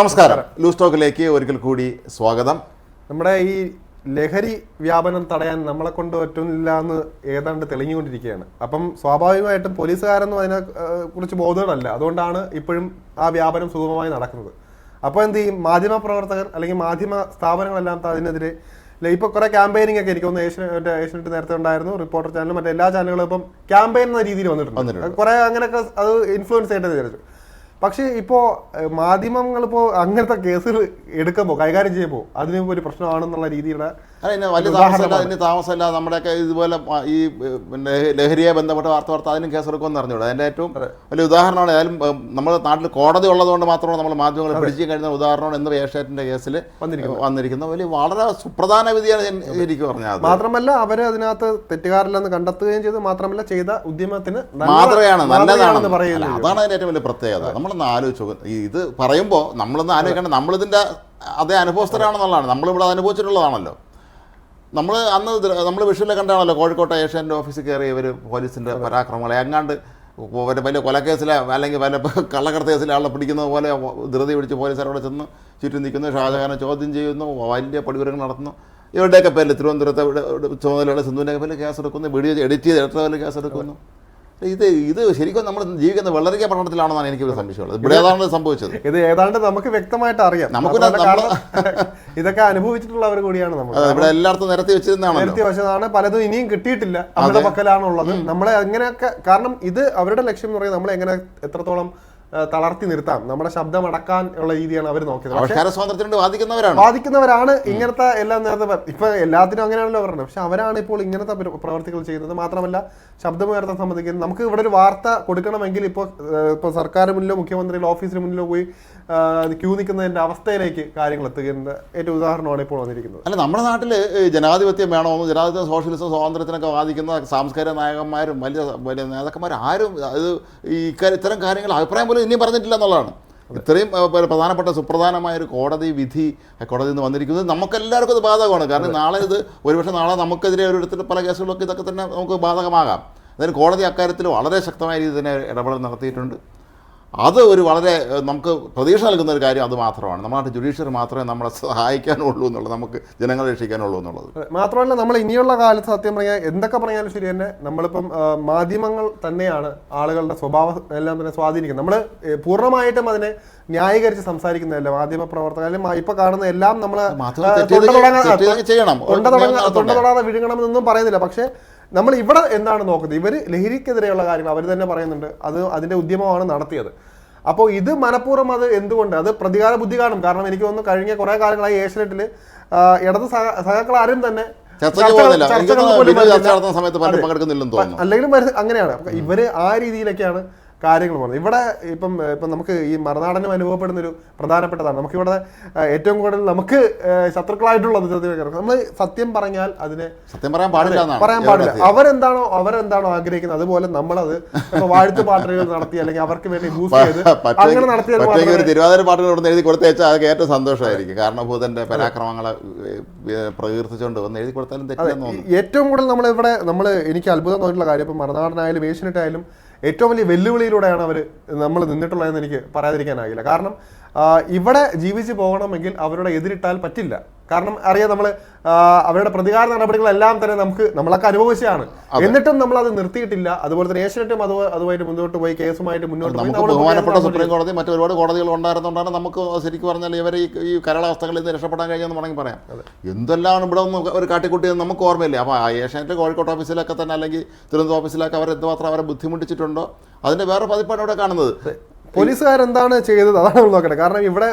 നമസ്കാരം. ലൂസ് ടോക്കിലേക്ക് ഒരിക്കൽ കൂടി സ്വാഗതം. നമ്മുടെ ഈ ലഹരി വ്യാപനം തടയാൻ നമ്മളെ കൊണ്ട് പറ്റുന്നില്ല എന്ന് ഏതാണ്ട് തെളിഞ്ഞുകൊണ്ടിരിക്കുകയാണ്. അപ്പം സ്വാഭാവികമായിട്ടും പോലീസുകാരൊന്നും അതിനെ കുറിച്ച് ബോധമല്ല അതുകൊണ്ടാണ് ഇപ്പോഴും ആ വ്യാപനം സുഗമമായി നടക്കുന്നത്. അപ്പോൾ എന്ത് ചെയ്യും? മാധ്യമ പ്രവർത്തകർ അല്ലെങ്കിൽ മാധ്യമ സ്ഥാപനങ്ങളെല്ലാം അതിനെതിരെ ഇപ്പോൾ കുറേ ക്യാമ്പയിനിങ് ഒക്കെ എനിക്ക് തോന്നുന്നു ഏഷ്യൻ ഏഷ്യനെറ്റ് നേരത്തെ ഉണ്ടായിരുന്നു റിപ്പോർട്ടർ ചാനലും മറ്റേ എല്ലാ ചാനലുകളും ഇപ്പം ക്യാമ്പയിൻ എന്ന രീതിയിൽ വന്നിട്ടുണ്ട്. വന്നിട്ടുണ്ട്. കുറെ അങ്ങനെയൊക്കെ അത് ഇൻഫ്ലുവൻസ് ചെയ്യേണ്ടത് വിചാരിച്ചു. പക്ഷേ ഇപ്പോ മാധ്യമങ്ങൾ ഇപ്പോ അങ്ങനത്തെ കേസുകൾ എടുക്കുമ്പോൾ കൈകാര്യം ചെയ്യുമ്പോൾ അതിന് ഒരു പ്രശ്നമാണെന്നുള്ള രീതിയിലുള്ള അല്ല ഇനി വലിയ താമസമില്ല അതിന് താമസമില്ല നമ്മുടെയൊക്കെ ഇതുപോലെ ഈ പിന്നെ ലഹരിയെ ബന്ധപ്പെട്ട വാർത്ത വാർത്ത അതിനും കേസെടുക്കുമെന്ന് അറിഞ്ഞൂടെ? അതിന്റെ ഏറ്റവും വലിയ ഉദാഹരണമാണ് ഏതായാലും നമ്മുടെ നാട്ടിൽ കോടതി ഉള്ളതുകൊണ്ട് മാത്രമാണ് നമ്മൾ മാധ്യമങ്ങൾ പിടിച്ചു കഴിയുന്ന ഉദാഹരണം എന്ന് ഏഷ്യാറ്റിന്റെ കേസിൽ വന്നിരിക്കുന്ന വലിയ വളരെ സുപ്രധാന വിധിയാണ് എനിക്ക് പറഞ്ഞത്. മാത്രമല്ല അവരെ അതിനകത്ത് തെറ്റുകാരില്ലെന്ന് കണ്ടെത്തുകയും ചെയ്തു. മാത്രമല്ല ചെയ്ത ഉദ്യമത്തിന് മാത്രമാണ് നല്ലതാണെന്ന് പറയുന്നത് നല്ലതാണ്. അതാണ് അതിന്റെ ഏറ്റവും വലിയ പ്രത്യേകത. നമ്മളൊന്ന് ആലോചിച്ച് ഇത് പറയുമ്പോൾ നമ്മളൊന്ന് ആലോചിക്കേണ്ട നമ്മളിതിന്റെ അതേ അനുഭവസ്ഥരാണെന്നുള്ളതാണ്. നമ്മളിവിടെ അത് അനുഭവിച്ചിട്ടുള്ളതാണല്ലോ. നമ്മൾ അന്ന് നമ്മൾ വിഷുവിലെ കണ്ടാണല്ലോ കോഴിക്കോട്ടെ ഏഷ്യാന്റെ ഓഫീസിൽ കയറി ഇവർ പോലീസിന്റെ പരാക്രമങ്ങളെ. എങ്ങാണ്ട് ഒരു വലിയ കൊലക്കേസിലെ അല്ലെങ്കിൽ വല്ല കള്ളക്കടത്ത് കേസിലെ ആളെ പിടിക്കുന്നത് പോലെ ധൃതി പിടിച്ച് പോലീസുകാരോട് ചെന്ന് ചുറ്റും നിൽക്കുന്നു. ഷാജഹാനെ ചോദ്യം ചെയ്യുന്നു. വലിയ പടിപുരങ്ങൾ നടത്തുന്നു. ഇവരുടെയൊക്കെ പേരിൽ തിരുവനന്തപുരത്തെ ഇവിടെ- ഇവിടെ ചുമതലയുള്ള സിന്ധുവിന്റെ പേരിൽ കേസെടുക്കുന്നു. വീഡിയോ എഡിറ്റ് ചെയ്ത് എടുത്ത പേരിൽ കേസെടുക്കുന്നു. ഇത് ഇത് ശരിക്കും നമ്മൾ ജീവിക്കുന്ന വെള്ളരിക്ക പട്ടണത്തിലാണെന്നാണ് എനിക്കൊരു സംശയമുള്ളത്. ഇവിടെ ഏതാണ് സംഭവിച്ചത്? ഇത് ഏതാണ്ട് നമുക്ക് വ്യക്തമായിട്ട് അറിയാം. നമുക്ക് ഇതൊക്കെ അനുഭവിച്ചിട്ടുള്ളവർ കൂടിയാണ് നമ്മൾ. ഇവിടെ എല്ലായിടത്തും നിരത്തി വെച്ചിരുന്നതാണ് നിരത്തി വെച്ചതാണ്. പലതും ഇനിയും കിട്ടിയിട്ടില്ല. അവരുടെ പക്കലാണുള്ളത്. നമ്മളെ എങ്ങനെയൊക്കെ കാരണം ഇത് അവരുടെ ലക്ഷ്യം എന്ന് പറയുന്നത് നമ്മളെ എങ്ങനെ എത്രത്തോളം തളർത്തി നിർത്താം. നമ്മുടെ ശബ്ദം അടക്കാൻ ഉള്ള രീതിയാണ് അവർ നോക്കിയത്. സ്വാതന്ത്ര്യം ബാധിക്കുന്നവരാണ് ഇങ്ങനത്തെ എല്ലാം നേരത്തെ ഇപ്പൊ എല്ലാത്തിനും അങ്ങനെയാണല്ലോ പറഞ്ഞത്. പക്ഷെ അവരാണ് ഇപ്പോൾ ഇങ്ങനത്തെ പ്ര- പ്രവർത്തികൾ ചെയ്യുന്നത്. മാത്രമല്ല ശബ്ദമുയർത്താൻ സംബന്ധിക്കുന്നത് നമുക്ക് ഇവിടെ ഒരു വാർത്ത കൊടുക്കണമെങ്കിൽ ഇപ്പോൾ ഇപ്പോൾ സർക്കാർ മുന്നിലോ മുഖ്യമന്ത്രിയുടെ ഓഫീസിന് മുന്നിലോ പോയി ക്യൂ നിൽക്കുന്നതിന്റെ അവസ്ഥയിലേക്ക് കാര്യങ്ങൾ എത്തുകയെന്ന ഏറ്റവും ഉദാഹരണമാണ് ഇപ്പോൾ വന്നിരിക്കുന്നത്. അല്ല നമ്മുടെ നാട്ടിൽ ജനാധിപത്യം വേണമെന്ന് ജനാധിപത്യം സോഷ്യലിസം സ്വാതന്ത്ര്യത്തിനൊക്കെ വാദിക്കുന്ന സാംസ്കാരിക നായകന്മാരും വലിയ വലിയ നേതാക്കന്മാരും ആരും അത് ഈ ഇത്തരം കാര്യങ്ങൾ അഭിപ്രായം പോലും ഇനിയും പറഞ്ഞിട്ടില്ല എന്നുള്ളതാണ്. ഇത്രയും പ്രധാനപ്പെട്ട സുപ്രധാനമായ ഒരു കോടതി വിധി കോടതിയിൽ നിന്ന് വന്നിരിക്കുന്നത് നമുക്കെല്ലാവർക്കും അത് ബാധകമാണ്. കാരണം നാളെ ഇത് ഒരുപക്ഷെ നാളെ നമുക്കെതിരെ ഒരിടത്തിൽ പല കേസുകളൊക്കെ ഇതൊക്കെ തന്നെ നമുക്ക് ബാധകമാകാം. അതിന് കോടതി അക്കാര്യത്തിൽ വളരെ ശക്തമായ രീതിയിൽ തന്നെ ഇടപെടൽ നടത്തിയിട്ടുണ്ട്. അത് ഒരു വളരെ നമുക്ക് പ്രതീക്ഷ നൽകുന്ന ഒരു കാര്യം അത് മാത്രമാണ്. നമ്മുടെ ജുഡീഷ്യറി മാത്രമേ നമ്മളെ സഹായിക്കാനുള്ളൂ എന്നുള്ളത് നമുക്ക് ജനങ്ങളെ രക്ഷിക്കാനുള്ളൂ എന്നുള്ളത്. മാത്രമല്ല നമ്മൾ ഇനിയുള്ള കാലത്ത് സത്യം പറഞ്ഞാൽ എന്തൊക്കെ പറഞ്ഞാലും ശരി തന്നെ നമ്മളിപ്പം മാധ്യമങ്ങൾ തന്നെയാണ് ആളുകളുടെ സ്വഭാവം എല്ലാം തന്നെ സ്വാധീനിക്കുന്നത്. നമ്മൾ പൂർണമായിട്ടും അതിനെ ന്യായീകരിച്ച് സംസാരിക്കുന്നതല്ല മാധ്യമ പ്രവർത്തകർ. അല്ലെങ്കിൽ ഇപ്പൊ കാണുന്ന എല്ലാം നമ്മൾ തൊണ്ട തൊടാതെ വിഴുങ്ങണമെന്നൊന്നും പറയുന്നില്ല. പക്ഷേ നമ്മൾ ഇവിടെ എന്താണ് നോക്കുന്നത്? ഇവർ ലഹരിക്കെതിരെയുള്ള കാര്യം അവർ തന്നെ പറയുന്നുണ്ട്. അത് അതിന്റെ ഉദ്യമമാണ് നടത്തിയത്. അപ്പോൾ ഇത് മനഃപൂർവം അത് എന്തുകൊണ്ട്? അത് പ്രതികാര ബുദ്ധി കാണും. കാരണം എനിക്ക് തോന്നുന്നു കഴിഞ്ഞ കുറേ കാലങ്ങളായി ഏഷ്യനെറ്റിൽ ഇടത് സഹ- സഹാക്കൾ ആരും തന്നെ ചർച്ചകൾ- പോലും അല്ലെങ്കിലും അങ്ങനെയാണ്. അപ്പൊ ഇവർ ആ രീതിയിലൊക്കെയാണ് കാര്യങ്ങൾ പോകുന്നത് ഇവിടെ ഇപ്പം ഇപ്പം നമുക്ക് ഈ മറുനാടനും അനുഭവപ്പെടുന്ന ഒരു പ്രധാനപ്പെട്ടതാണ്. നമുക്കിവിടെ ഏറ്റവും കൂടുതൽ നമുക്ക് ശത്രുക്കളായിട്ടുള്ളത് നമ്മൾ സത്യം പറഞ്ഞാൽ അതിനെ സത്യം പറയാൻ പാടില്ല പറയാൻ പാടില്ല. അവരെന്താണോ അവരെന്താണോ ആഗ്രഹിക്കുന്നത് അതുപോലെ നമ്മളത് വാഴ്ത്തു പാട്ടുകൾ നടത്തി അല്ലെങ്കിൽ അവർക്ക് വേണ്ടി ബൂസ്റ്റ് ചെയ്ത് അങ്ങനെ നടത്തിയത് തിരുവാതിര പാട്ടുകൾ എഴുതി കൊടുത്തേച്ചാൽ അതൊക്കെ ഏറ്റവും സന്തോഷമായിരിക്കും. കാരണം ഭൂതന്റെ പരാക്രമങ്ങളെ പ്രകീർത്തിച്ചുകൊണ്ട് വന്ന് എഴുതി കൊടുത്താലും ഏറ്റവും കൂടുതൽ നമ്മൾ ഇവിടെ നമ്മൾ എനിക്ക് അത്ഭുതം തോന്നിയിട്ടുള്ള കാര്യം ഇപ്പം മറുനാടനായാലും ഏഷ്യനെറ്റ് ആയാലും ഏറ്റവും വലിയ വെല്ലുവിളിയിലൂടെയാണ് അവർ നമ്മൾ നിന്നിട്ടുള്ളതെന്ന് എനിക്ക് പറയാതിരിക്കാനാകില്ല കാരണം ഇവിടെ ജീവിച്ച് പോകണമെങ്കിൽ അവരുടെ എതിരിട്ടാൽ പറ്റില്ല. കാരണം അറിയാം നമ്മൾ അവരുടെ പ്രതികാര നടപടികളെല്ലാം തന്നെ നമുക്ക് നമ്മളൊക്കെ അനുഭവിച്ചതാണ്. എന്നിട്ടും നമ്മൾ അത് നിർത്തിയിട്ടില്ല. അതുപോലെ തന്നെ ഏഷ്യനെറ്റും അത് അതുമായിട്ട് മുന്നോട്ട് പോയി കേസുമായിട്ട് മുന്നോട്ട് പോയി. ബഹുമാനപ്പെട്ട സുപ്രീം കോടതി മറ്റു ഒരുപാട് കോടതികൾ ഉണ്ടായിരുന്നുകൊണ്ടാണ് നമുക്ക് ശരിക്കും പറഞ്ഞാൽ ഇവർ ഈ കരളാവസ്ഥകളിൽ നിന്ന് രക്ഷപ്പെടാൻ കഴിഞ്ഞെന്ന് വേണമെങ്കിൽ പറയാം. എന്തെല്ലാം ഇവിടെ ഒന്ന് ഒരു കാട്ടിക്കുട്ടി നമുക്ക് ഓർമ്മയില്ല? അപ്പോൾ ഏഷ്യനെറ്റ് കോഴിക്കോട് ഓഫീസിലൊക്കെ തന്നെ അല്ലെങ്കിൽ തിരുവനന്തപുരം ഓഫീസിലൊക്കെ അവർ എന്തുമാത്രം അവരെ ബുദ്ധിമുട്ടിച്ചിട്ടുണ്ടോ? അതിന്റെ വേറെ പതിപ്പാണ് ഇവിടെ കാണുന്നത്. പോലീസുകാരെന്താണ് ചെയ്തത്? അതാണ് നമ്മൾ നോക്കട്ടെ കാരണം ഇവിടെ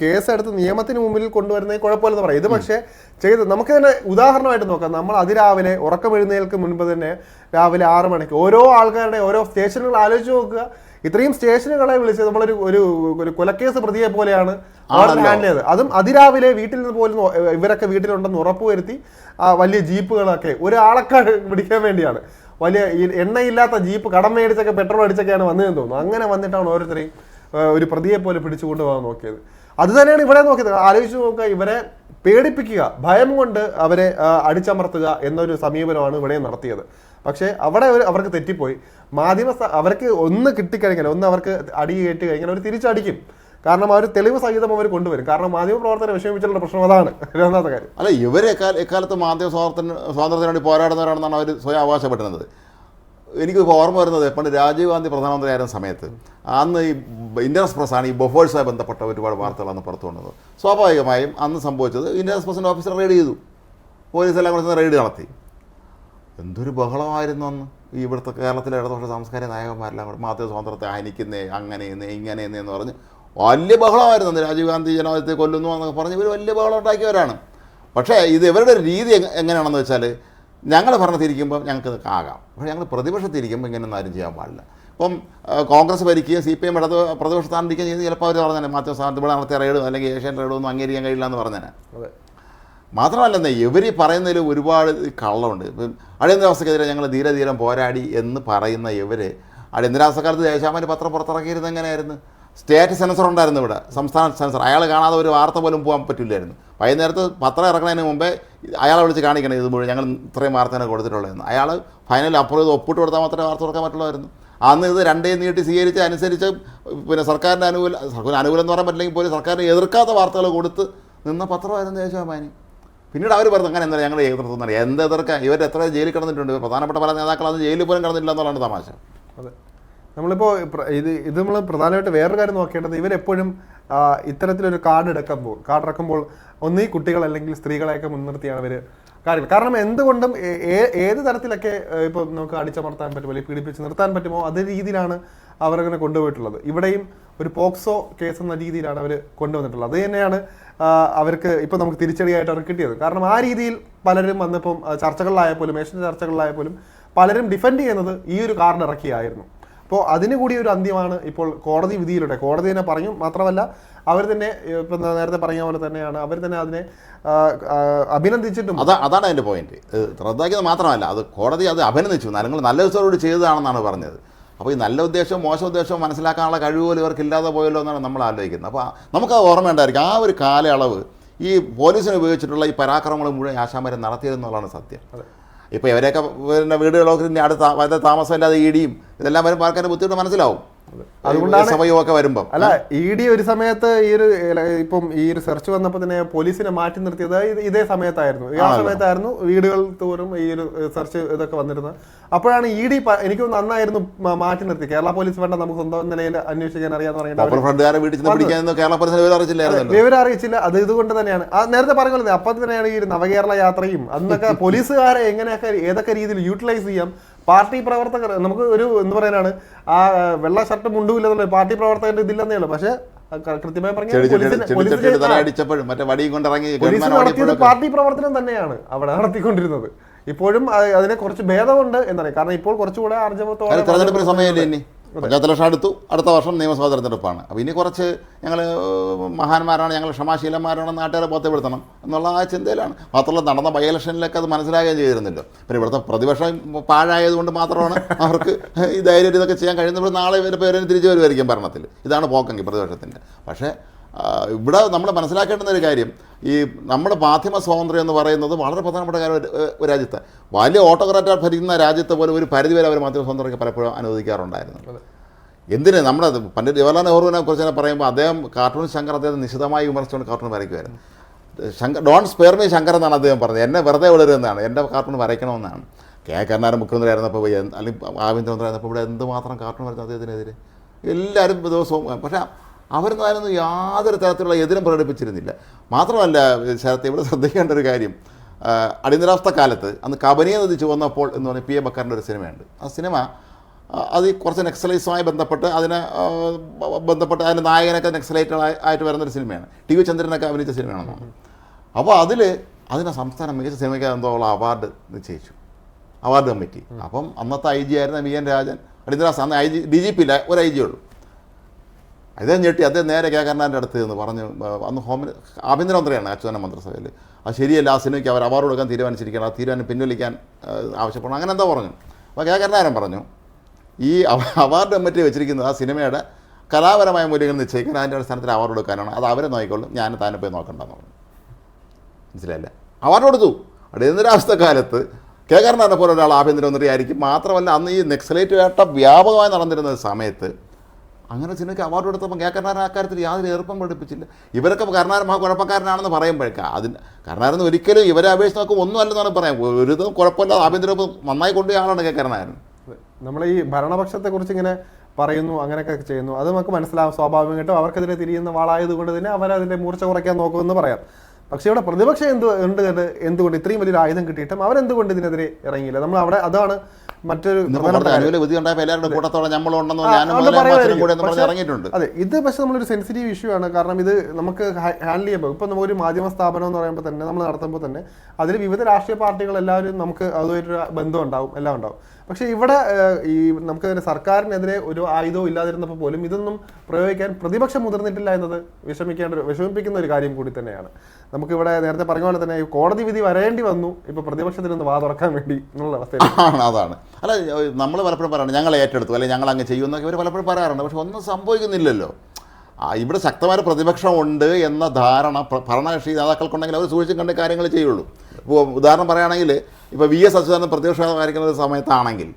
കേസ് എടുത്ത് നിയമത്തിന് മുമ്പിൽ കൊണ്ടുവരുന്നത് കുഴപ്പമില്ലെന്ന് പറയാം. ഇത് പക്ഷേ ചെയ്ത് നമുക്ക് തന്നെ ഉദാഹരണമായിട്ട് നോക്കാം. നമ്മൾ അതിരാവിലെ ഉറക്കം എഴുന്നേൽക്ക് മുൻപ് തന്നെ രാവിലെ ആറ് മണിക്ക് ഓരോ ആൾക്കാരുടെ ഓരോ സ്റ്റേഷനുകൾ ആലോചിച്ച് നോക്കുക. ഇത്രയും സ്റ്റേഷനുകളെ വിളിച്ച് നമ്മളൊരു ഒരു ഒരു കൊലക്കേസ് പ്രതിയെ പോലെയാണ് ഹാൻഡിൽ ചെയ്തത്. അതും അതിരാവിലെ വീട്ടിൽ നിന്ന് പോലും ഇവരൊക്കെ വീട്ടിലുണ്ടെന്ന് ഉറപ്പുവരുത്തി ആ വലിയ ജീപ്പുകളൊക്കെ ഒരാളൊക്കെ പിടിക്കാൻ വേണ്ടിയാണ്. വലിയ എണ്ണയില്ലാത്ത ജീപ്പ് കടം മേടിച്ചൊക്കെ പെട്രോൾ അടിച്ചൊക്കെയാണ് വന്നതെന്ന് തോന്നുന്നു. അങ്ങനെ വന്നിട്ടാണ് ഓരോരുത്തരെയും ഒരു പ്രതിയെ പോലെ പിടിച്ചുകൊണ്ട് കൊണ്ടുപോകാൻ നോക്കിയത്. അത് തന്നെയാണ് ഇവിടെ നോക്കിയത്. ആലോചിച്ച് നോക്കുക ഇവരെ പേടിപ്പിക്കുക ഭയം കൊണ്ട് അവരെ അടിച്ചമർത്തുക എന്നൊരു സമീപനമാണ് ഇവിടെ നടത്തിയത്. പക്ഷേ അവിടെ അവർക്ക് തെറ്റിപ്പോയി. മാധ്യമ അവർക്ക് ഒന്ന് കിട്ടിക്കഴിഞ്ഞാൽ ഒന്ന് അവർക്ക് അടി കയറ്റി കഴിഞ്ഞാൽ അവർ തിരിച്ചടിക്കും. കാരണം അവർ തെളിവ് സഹിതം അവർ കൊണ്ടുവരും. കാരണം മാധ്യമപ്രവർത്തകരെ വിഷമിപ്പിച്ചിട്ടുള്ള പ്രശ്നം അതാണ്. രണ്ടാമത്തെ കാര്യം. അല്ല ഇവർ എക്കാലത്ത് മാധ്യമ സ്വാതന്ത്ര്യം സ്വാതന്ത്ര്യത്തിന് വേണ്ടി പോരാടുന്നവരാണെന്നാണ് അവർ സ്വയം അവകാശപ്പെടുന്നത്. എനിക്ക് ഓർമ്മ വരുന്നത് പണ്ട് രാജീവ് ഗാന്ധി പ്രധാനമന്ത്രിയായിരുന്ന സമയത്ത് അന്ന് ഈ ഇന്ത്യൻ എക്സ്പ്രസ്സാണ് ഈ ബൊഫേഴ്സുമായി ബന്ധപ്പെട്ട ഒരുപാട് വാർത്തകളാണ് പുറത്തു വന്നത്. സ്വാഭാവികമായും അന്ന് സംഭവിച്ചത് ഇന്ത്യൻ എക്സ്പ്രസിന്റെ ഓഫീസർ റെയ്ഡ് ചെയ്തു. പോലീസെല്ലാം കൂടെ റെയ്ഡ് നടത്തി. എന്തൊരു ബഹളമായിരുന്നു അന്ന്. ഈ ഇവിടുത്തെ കേരളത്തിലെ ഇടതുപക്ഷ സാംസ്കാരിക നായകന്മാരെല്ലാം കൂടെ മാധ്യമ സ്വാതന്ത്ര്യത്തെ ഹനിക്കുന്നേ അങ്ങനെ ഇങ്ങനെ എന്ന് പറഞ്ഞ് വലിയ ബഹളമായിരുന്നു അന്ന് രാജീവ് ഗാന്ധി ജനാധിപത്യത്തെ കൊല്ലുന്നു എന്നൊക്കെ പറഞ്ഞ് ഇവർ വലിയ ബഹളം ഉണ്ടാക്കിയവരാണ്. പക്ഷേ ഇത് ഇവരുടെ ഒരു രീതി എങ്ങ- എങ്ങനെയാണെന്ന് വെച്ചാൽ ഞങ്ങൾ ഭരണത്തിരിക്കുമ്പോൾ ഞങ്ങൾക്ക് ഇതൊക്കെ ആകാം. പക്ഷേ ഞങ്ങൾ പ്രതിപക്ഷത്തിരിക്കുമ്പോൾ ഇങ്ങനെയൊന്നും ആരും ചെയ്യാൻ പാടില്ല. ഇപ്പം കോൺഗ്രസ് ഭരിക്കുകയും സി പി എം ഇടത് പ്രതിപക്ഷ സ്ഥാനത്തിരിക്കുകയും ചെയ്ത് ചിലപ്പോൾ അവർ പറഞ്ഞാൽ മാധ്യമ സ്ഥാനത്ത് ഇവിടെ നടത്തിയ റെയ്ഡ് അല്ലെങ്കിൽ ഏഷ്യൻ റെയ്ഡ് ഒന്നും അംഗീകരിക്കാൻ കഴിയില്ല എന്ന് പറഞ്ഞേനെ. അതെ. മാത്രമല്ലെന്നേ ഇവർ പറയുന്നതിൽ ഒരുപാട് കള്ളമുണ്ട്. ഇപ്പം അടിയന്തരാവസ്ഥക്കെതിരെ ഞങ്ങൾ ധീരെ ധീരം പോരാടി എന്ന് പറയുന്ന ഇവർ അടിയന്തരാവസ്ഥക്കാലത്ത് ദേശാമാര് പത്രം പുറത്തിറക്കിയിരുന്നത് എങ്ങനെയായിരുന്നു? സ്റ്റേറ്റ് സെൻസർ ഉണ്ടായിരുന്നു ഇവിടെ. സംസ്ഥാന സെൻസർ. അയാൾ കാണാതെ ഒരു വാർത്ത പോലും പോകാൻ പറ്റില്ലായിരുന്നു. വൈകുന്നേരത്ത് പത്രം ഇറക്കുന്നതിന് മുമ്പേ അയാളെ വിളിച്ച് കാണിക്കണം ഇത് മുഴുവൻ. ഞങ്ങൾ ഇത്രയും വാർത്തയാണ് കൊടുത്തിട്ടുള്ളതെന്ന് അയാൾ ഫൈനൽ അപ്പുറം ഇത് ഒപ്പിട്ട് കൊടുത്താൽ മാത്രമേ വാർത്ത കൊടുക്കാൻ പറ്റുള്ളായിരുന്നു. അന്ന് ഇത് രണ്ടേ നീട്ടി സ്വീകരിച്ച് അനുസരിച്ച് പിന്നെ സർക്കാരിന്റെ അനുകൂല സർക്കാരിന് അനുകൂലം എന്ന് പറയാൻ പറ്റില്ലെങ്കിൽ പോലും സർക്കാരിന് എതിർക്കാത്ത വാർത്തകൾ കൊടുത്ത് നിന്ന പത്രമായിരുന്നു ദേശാഭിമാനി പിന്നീട് അവർ പറഞ്ഞു അങ്ങനെ എന്താ ഞങ്ങൾ എതിർത്തുന്നില്ല എന്ത് എതിർക്കാൻ? ഇവർ എത്ര ജയിലിൽ കിടന്നിട്ടുണ്ട്. പ്രധാനപ്പെട്ട പല നേതാക്കൾ ജയിലിൽ പോലും കിടന്നില്ല എന്നുള്ളതാണ് തമാശ. അതെ. നമ്മളിപ്പോൾ ഇത് ഇത് നമ്മൾ പ്രധാനമായിട്ട് വേറൊരു കാര്യം നോക്കേണ്ടത് ഇവരെപ്പോഴും ഇത്തരത്തിലൊരു കാർഡ് എടുക്കുമ്പോൾ കാർഡ് ഇറക്കുമ്പോൾ ഒന്നീ കുട്ടികൾ അല്ലെങ്കിൽ സ്ത്രീകളെയൊക്കെ മുൻനിർത്തിയാണ് ഇവർ കാര്യങ്ങൾ. കാരണം എന്തുകൊണ്ടും ഏത് തരത്തിലൊക്കെ ഇപ്പോൾ നമുക്ക് അടിച്ചമർത്താൻ പറ്റുമോ അല്ലെങ്കിൽ പീഡിപ്പിച്ച് നിർത്താൻ പറ്റുമോ അതേ രീതിയിലാണ് അവരങ്ങനെ കൊണ്ടുപോയിട്ടുള്ളത്. ഇവിടെയും ഒരു പോക്സോ കേസ് എന്ന രീതിയിലാണ് അവർ കൊണ്ടുവന്നിട്ടുള്ളത്. അത് തന്നെയാണ് അവർക്ക് ഇപ്പം നമുക്ക് തിരിച്ചടിയായിട്ട് അവർക്ക് കിട്ടിയത്. കാരണം ആ രീതിയിൽ പലരും വന്നിപ്പം ചർച്ചകളിലായ പോലും ഏഷ്യൻ ചർച്ചകളിലായാൽ പോലും പലരും ഡിഫെൻഡ് ചെയ്യുന്നത് ഈ ഒരു കാർഡ് ഇറക്കിയായിരുന്നു. അപ്പോൾ അതിന് കൂടി ഒരു അന്ത്യമാണ് ഇപ്പോൾ കോടതി വിധിയിലൂടെ. കോടതി തന്നെ പറഞ്ഞു മാത്രമല്ല അവർ തന്നെ ഇപ്പം നേരത്തെ പറഞ്ഞ പോലെ തന്നെയാണ് അവർ തന്നെ അതിനെ അഭിനന്ദിച്ചിട്ടും അതാ അതാണ് അതിന്റെ പോയിന്റ് റദ്ദാക്കിയത് മാത്രമല്ല അത് കോടതി അത് അഭിനന്ദിച്ചു. നിങ്ങൾ നല്ല ദിവസത്തോട് ചെയ്തതാണെന്നാണ് പറഞ്ഞത്. അപ്പോൾ ഈ നല്ല ഉദ്ദേശവും മോശം ഉദ്ദേശവും മനസ്സിലാക്കാനുള്ള കഴിവ് പോലും ഇവർക്ക് ഇല്ലാതെ പോയല്ലോ എന്നാണ് നമ്മൾ ആലോചിക്കുന്നത്. അപ്പോൾ നമുക്കത് ഓർമ്മയുണ്ടായിരിക്കും ആ ഒരു കാലയളവ് ഈ പോലീസിനെ ഉപയോഗിച്ചിട്ടുള്ള ഈ പരാക്രമങ്ങൾ മുഴുവൻ ആശാമരം നടത്തിയതെന്നുള്ളതാണ് സത്യം. ഇപ്പോൾ ഇവരെയൊക്കെ പിന്നെ വീടുകളൊക്കെ അടുത്ത താമസമില്ലാതെ ഇടിയും ഇതെല്ലാം വരും ആൾക്കാരുടെ ബുദ്ധിമുട്ട് മനസ്സിലാവും. അതുകൊണ്ടാണ് സമയമൊക്കെ വരുമ്പം. അല്ല ഇ ഡി ഒരു സമയത്ത് ഈ ഒരു ഇപ്പം ഈ ഒരു സെർച്ച് വന്നപ്പോൾ തന്നെ പോലീസിനെ മാറ്റി നിർത്തിയത് ഇത് സമയത്തായിരുന്നു. ആ സമയത്തായിരുന്നു വീടുകൾ തോറും ഈ ഒരു സെർച്ച് ഇതൊക്കെ വന്നിരുന്നത്. അപ്പോഴാണ് ഇ ഡി എനിക്ക് നന്നായിരുന്നു മാറ്റി നിർത്തി. കേരള പോലീസ് വേണ്ട നമുക്ക് സ്വന്തം നിലയിൽ അന്വേഷിക്കാൻ അറിയാന്ന് പറഞ്ഞിട്ട് വിവരം അറിയിച്ചില്ല. അത് ഇതുകൊണ്ട് തന്നെയാണ്. നേരത്തെ പറഞ്ഞത് അപ്പം തന്നെയാണ് ഈ നവകേരള യാത്രയും അന്നൊക്കെ പോലീസുകാരെ എങ്ങനെയൊക്കെ ഏതൊക്കെ രീതിയിൽ യൂട്ടിലൈസ് ചെയ്യാം പാർട്ടി പ്രവർത്തകർ നമുക്ക് ഒരു എന്ന് പറയാനാണ് ആ വെള്ള ഷർട്ട് മുണ്ടുമില്ലെന്നുള്ള പാർട്ടി പ്രവർത്തകന്റെ ഇതില്ലെന്നേ ഉള്ളൂ പക്ഷേ കൃത്യമായി പറഞ്ഞാൽ പാർട്ടി പ്രവർത്തനം തന്നെയാണ് അവിടെ നടത്തിക്കൊണ്ടിരുന്നത്. ഇപ്പോഴും അതിനെ കുറച്ച് ഭേദമുണ്ട് എന്നാണ്. കാരണം ഇപ്പോൾ കുറച്ചുകൂടെ ആർജവത്തോടെ തെരഞ്ഞെടുപ്പിന് സമയമല്ലേ പഞ്ചായത്ത് ഇലക്ഷൻ അടുത്തു. അടുത്ത വർഷം നിയമസഭാ തെരഞ്ഞെടുപ്പാണ്. അപ്പോൾ ഇനി കുറച്ച് ഞങ്ങൾ മഹാന്മാരാണ് ഞങ്ങൾ ക്ഷമാശീലന്മാരാണ് നാട്ടുകാരെ ബോധ്യപ്പെടുത്തണം എന്നുള്ള ആ ചിന്തയിലാണ്. മാത്രമല്ല നടന്ന ബൈ ഇലക്ഷനിലൊക്കെ അത് മനസ്സിലാകുകയും ചെയ്തിരുന്നില്ല. പിന്നെ ഇവിടുത്തെ പ്രതിപക്ഷം പാഴായതുകൊണ്ട് മാത്രമാണ് അവർക്ക് ഈ ധൈര്യം ഇതൊക്കെ ചെയ്യാൻ കഴിയുന്നത്. നാളെ ഇവരുടെ പേരിന് തിരിച്ചു വരുമായിരിക്കും ഭരണത്തിൽ. ഇതാണ് പോക്കെങ്കിൽ പ്രതിപക്ഷത്തിന്റെ. പക്ഷേ ഇവിടെ നമ്മൾ മനസ്സിലാക്കേണ്ടുന്ന ഒരു കാര്യം ഈ നമ്മുടെ മാധ്യമ സ്വാതന്ത്ര്യം എന്ന് പറയുന്നത് വളരെ പ്രധാനപ്പെട്ട കാര്യം ഒരു- രാജ്യത്ത്. വലിയ ഓട്ടോക്രാറ്റ് ഭരിക്കുന്ന രാജ്യത്തെ പോലെ ഒരു പരിധിവരെ അവർ മാധ്യമ സ്വാതന്ത്ര്യമൊക്കെ പലപ്പോഴും അനുവദിക്കാറുണ്ടായിരുന്നു. എന്തിന് നമ്മുടെ പണ്ഡിറ്റ് ജവഹർലാൽ നെഹ്റുവിനെ കുറിച്ച് തന്നെ പറയുമ്പോൾ അദ്ദേഹം കാർട്ടൂൺ ശങ്കർ അദ്ദേഹം നിശിതമായി വിമർശിച്ചുകൊണ്ട് cartoon വരയ്ക്കുമായിരുന്നു. Shankar don't spare me Shankar എന്നാണ് അദ്ദേഹം പറഞ്ഞത്. എന്നെ വെറുതെ വിടരുതെന്നാണ്. എന്റെ കാർട്ടൂൺ വരയ്ക്കണമെന്നാണ്. കെ കരുണാകരൻ മുഖ്യമന്ത്രി ആയിരുന്നപ്പോൾ അല്ലെങ്കിൽ ആഭ്യന്തരമന്ത്രി ആയിരുന്നപ്പോൾ ഇവിടെ എന്തുമാത്രം കാർട്ടൂൺ വരുന്നത് അദ്ദേഹത്തിനെതിരെ? എല്ലാവരും ദിവസവും പക്ഷേ അവരൊന്നും അതിനൊന്നും യാതൊരു തരത്തിലുള്ള എതിരും പ്രകടിപ്പിച്ചിരുന്നില്ല. മാത്രമല്ല ശരത്ത് ഇവിടെ ശ്രദ്ധിക്കേണ്ട ഒരു കാര്യം. അടിയന്തരാവസ്ഥ കാലത്ത് അന്ന് കബനിയെ നദി ചുവന്നപ്പോൾ എന്ന് പറഞ്ഞ പി എ ബക്കറിന്റെ ഒരു സിനിമയുണ്ട്. ആ സിനിമ അത് കുറച്ച് നെക്സലൈസുമായി ബന്ധപ്പെട്ട് അതിനെ ബന്ധപ്പെട്ട് അതിന്റെ നായകനൊക്കെ നെക്സലൈറ്റ് ആയിട്ട് വരുന്നൊരു സിനിമയാണ്. ടി വി ചന്ദ്രനൊക്കെ അഭിനയിച്ച സിനിമയാണെന്ന് തോന്നുന്നു അപ്പോൾ അതിൽ അതിനെ സംസ്ഥാന മികച്ച സിനിമയ്ക്ക് എന്തോ ഉള്ള അവാർഡ് നിശ്ചയിച്ചു. Award committee. അപ്പം അന്നത്തെ ഐ ജി ആയിരുന്ന വി എൻ രാജൻ അടിയന്തരാവസ്ഥ അന്ന് I G D G P ഇല്ല ഒരു ഐ ജി ഉള്ളൂ. അദ്ദേഹം ഞെട്ടി അദ്ദേഹം നേരെ കെ കരുണാന്റെ അടുത്ത് എന്ന് പറഞ്ഞു അന്ന് ഹോമ ആഭ്യന്തരമന്ത്രിയാണ് അച്യുതന മന്ത്രിസഭയിൽ അത് ശരിയല്ല ആ സിനിമയ്ക്ക് അവർ അവാർഡ് കൊടുക്കാൻ തീരുമാനിച്ചിരിക്കണം ആ തീരുമാനം പിൻവലിക്കാൻ ആവശ്യപ്പെടണം. അങ്ങനെ എന്താ പറഞ്ഞു. അപ്പോൾ കെ കരുണാകരൻ പറഞ്ഞു ഈ അവാർഡ് കമ്മിറ്റി വെച്ചിരിക്കുന്നത് ആ സിനിമയുടെ കലാപരമായ മൂല്യങ്ങൾ നിശ്ചയിക്കാൻ അതിന്റെ അടിസ്ഥാനത്തിൽ അവാർഡ് കൊടുക്കാനാണ്. അത് അവരെ നോക്കിക്കൊള്ളും ഞാൻ താനെ പോയി നോക്കണ്ടെന്ന് പറഞ്ഞു. മനസ്സിലായില്ലേ? അവാർഡ് കൊടുത്തു. അടിയന്തരാവസ്ഥ കാലത്ത് കെ കരുണാകരനെ പോലെ ഒരാൾ ആഭ്യന്തരമന്ത്രി ആയിരിക്കും മാത്രമല്ല അന്ന് ഈ നക്സലേറ്റ് വേട്ട വ്യാപകമായി നടന്നിരുന്ന സമയത്ത് അങ്ങനെ സിനിമയ്ക്ക് അവാർഡ് കൊടുത്തപ്പോൾ കെ ആ കാര്യത്തിൽ യാതൊരു എളുപ്പം പഠിപ്പിച്ചില്ല ഇവരൊക്കെ കരുണാകരൻ മഹാ കുഴപ്പക്കാരനാണെന്ന് പറയുമ്പോഴേക്ക് അതിന് കരുണാകരൻ ഒരിക്കലും ഇവരെ അപേക്ഷിച്ച് നോക്കും ഒന്നും അല്ലെന്നാണ് പറയാം. ഒരു കുഴപ്പമില്ലാതെ ആഭ്യന്തര നന്നായി കൊണ്ടുപോയ ആളാണ് കെ നമ്മൾ ഈ ഭരണപക്ഷത്തെക്കുറിച്ച് ഇങ്ങനെ പറയുന്നു അങ്ങനെയൊക്കെ ചെയ്യുന്നു. അത് നമുക്ക് മനസ്സിലാവും. സ്വാഭാവികമായിട്ടും അവർക്കെതിരെ തിരിയുന്ന വാളായതുകൊണ്ട് തന്നെ അവരതിന്റെ മൂർച്ച കുറയ്ക്കാൻ നോക്കുമെന്ന് പറയാം. പക്ഷേ ഇവിടെ പ്രതിപക്ഷം എന്ത് എന്ത് കണ്ട് എന്തുകൊണ്ട് ഇത്രയും വലിയൊരു ആയുധം കിട്ടിയിട്ടും അവരെന്തുകൊണ്ട് ഇതിനെതിരെ ഇറങ്ങിയില്ല? നമ്മൾ അവിടെ അതാണ് മറ്റൊരു ഉണ്ടായപ്പോൾ എല്ലാവരുടെ കൂട്ടത്തോടെ നമ്മളുണ്ടെന്നോ ഞാനും കൂടെ എന്ന് പറഞ്ഞ് ഇറങ്ങിയിട്ടുണ്ട്. അതെ ഇത് പക്ഷെ നമ്മളൊരു സെൻസിറ്റീവ് ഇഷ്യൂ ആണ്. കാരണം ഇത് നമുക്ക് ഹാൻഡിൽ ചെയ്യുമ്പോൾ ഇപ്പം നമുക്കൊരു മാധ്യമ സ്ഥാപനം എന്ന് പറയുമ്പോൾ തന്നെ നമ്മൾ നടത്തുമ്പോൾ തന്നെ അതിൽ വിവിധ രാഷ്ട്രീയ പാർട്ടികൾ എല്ലാവരും നമുക്ക് അതുമായിട്ടൊരു ബന്ധം ഉണ്ടാവും എല്ലാം ഉണ്ടാവും. പക്ഷേ ഇവിടെ ഈ നമുക്ക് തന്നെ സർക്കാരിനെതിരെ ഒരു ആയുധവും ഇല്ലാതിരുന്നപ്പോൾ പോലും ഇതൊന്നും പ്രയോഗിക്കാൻ പ്രതിപക്ഷം മുതിർന്നിട്ടില്ല എന്നത് വിഷമിക്കേണ്ട വിഷമിപ്പിക്കുന്ന ഒരു കാര്യം കൂടി തന്നെയാണ്. നമുക്കിവിടെ നേരത്തെ പറഞ്ഞ പോലെ തന്നെ കോടതി വിധി വരേണ്ടി വന്നു ഇപ്പൊ പ്രതിപക്ഷത്തിൽ നിന്ന് വാ തുറക്കാൻ വേണ്ടി എന്നുള്ള അവസ്ഥയാണ് അതാണ്. അല്ല നമ്മൾ പലപ്പോഴും പറയാറുണ്ട് ഞങ്ങൾ ഏറ്റെടുത്തു അല്ലെങ്കിൽ ഞങ്ങൾ അങ്ങ് ചെയ്യുമെന്നൊക്കെ ഇവർ പലപ്പോഴും പറയാറുണ്ട് പക്ഷെ ഒന്നും സംഭവിക്കുന്നില്ലല്ലോ. ഇവിടെ ശക്തമായ പ്രതിപക്ഷമുണ്ട് എന്ന ധാരണ ഭരണകക്ഷി നേതാക്കൾക്കുണ്ടെങ്കിൽ അവർ സൂക്ഷിച്ചും കണ്ട് കാര്യങ്ങൾ ചെയ്യുള്ളൂ. ഇപ്പോൾ ഉദാഹരണം പറയുകയാണെങ്കിൽ ഇപ്പോൾ വി എസ് അച്യുതാനന്ദൻ പ്രതിപക്ഷം ഭരിക്കുന്ന സമയത്താണെങ്കിൽ